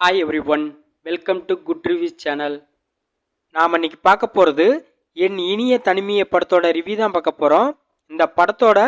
Hi everyone welcome to good reviews channel நாம் இன்னைக்கு பார்க்க போகிறது என் இனிய தனிமைய படத்தோட ரிவ்யூ தான் பார்க்க போகிறோம் இந்த படத்தோட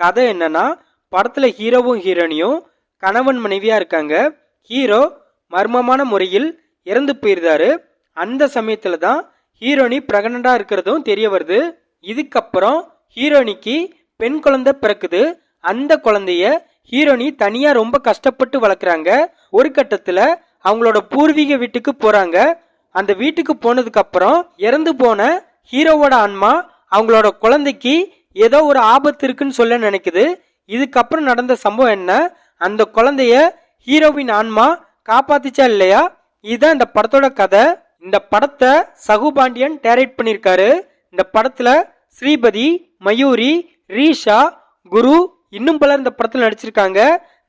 கதை என்னன்னா படத்தில் ஹீரோவும் ஹீரோனியும் கணவன் மனைவியாக இருக்காங்க. ஹீரோ மர்மமான முறையில் இறந்து போயிருந்தாரு. அந்த சமயத்தில் தான் ஹீரோனி ப்ரெக்னெண்ட்டாக இருக்கிறதும் தெரிய வருது. இதுக்கப்புறம் ஹீரோனிக்கு பெண் குழந்தை பிறக்குது. அந்த குழந்தைய ஹீரோனி தனியா ரொம்ப கஷ்டப்பட்டு வளர்க்குறாங்க. ஒரு கட்டத்துல அவங்களோட பூர்வீக வீட்டுக்கு போறாங்க. அந்த வீட்டுக்கு போனதுக்கு அப்புறம் இறந்து போன ஹீரோவோட ஆன்மா அவங்களோட குழந்தைக்கு ஏதோ ஒரு ஆபத்து இருக்குன்னு சொல்ல நினைக்குது. இதுக்கப்புறம் நடந்த சம்பவம் என்ன? அந்த குழந்தைய ஹீரோவின் ஆன்மா காப்பாத்திச்சா இல்லையா? இதுதான் இந்த படத்தோட கதை. இந்த படத்தை சகு பாண்டியன் பண்ணியிருக்காரு. இந்த படத்துல ஸ்ரீபதி மயூரி ரீஷா குரு இன்னும் பலர் இந்த படத்தில் நடிச்சிருக்காங்க.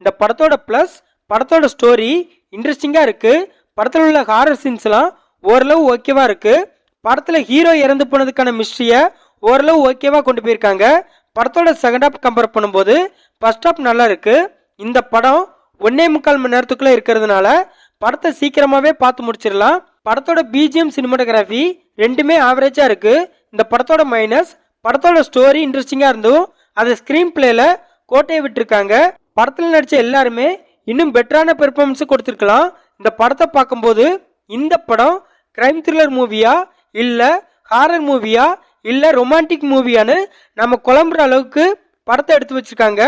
இந்த படத்தோட ப்ளஸ் படத்தோட ஸ்டோரி இன்ட்ரெஸ்டிங்காக இருக்குது படத்தில் உள்ள ஹாரர் சீன்ஸ்லாம் ஓரளவு ஓகேவாக இருக்குது படத்தில் ஹீரோ இறந்து போனதுக்கான மிஸ்ட்ரியை ஓரளவு ஓகேவாக கொண்டு போயிருக்காங்க. படத்தோட செகண்ட் ஹாப் கம்பேர் பண்ணும்போது ஃபர்ஸ்ட் ஹாப் நல்லா இருக்குது இந்த படம் ஒன்னே முக்கால் மணி நேரத்துக்குள்ளே இருக்கிறதுனால படத்தை சீக்கிரமாகவே பார்த்து முடிச்சிடலாம். படத்தோட பிஜிஎம் சினிமாட்டோகிராஃபி ரெண்டுமே ஆவரேஜாக இருக்குது இந்த படத்தோட மைனஸ் படத்தோட ஸ்டோரி இன்ட்ரெஸ்டிங்காக இருந்தும் அதை ஸ்க்ரீன் பிளேயில் கோட்டையை விட்டுருக்காங்க. படத்தில் நடித்த எல்லாருமே இன்னும் பெட்டரான பெர்ஃபார்மன்ஸ் கொடுத்துருக்கலாம். இந்த படத்தை பார்க்கும்போது இந்த படம் கிரைம் த்ரில்லர் மூவியா இல்லை ஹாரர் மூவியா இல்லை ரொமான்டிக் மூவியான்னு நம்ம குழம்புற அளவுக்கு படத்தை எடுத்து வச்சுருக்காங்க.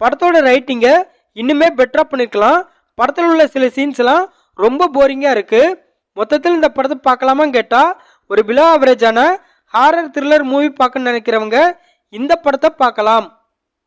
படத்தோட ரைட்டிங்கை இன்னுமே பெட்டராக பண்ணியிருக்கலாம் படத்தில் உள்ள சில சீன்ஸ்லாம் ரொம்ப போரிங்காக இருக்குது மொத்தத்தில் இந்த படத்தை பார்க்கலாமான்னு கேட்டால் ஒரு பிலோ ஆவரேஜான ஹாரர் த்ரில்லர் மூவி பார்க்கணும்னு நினைக்கிறவங்க இந்த படத்தை பார்க்கலாம்.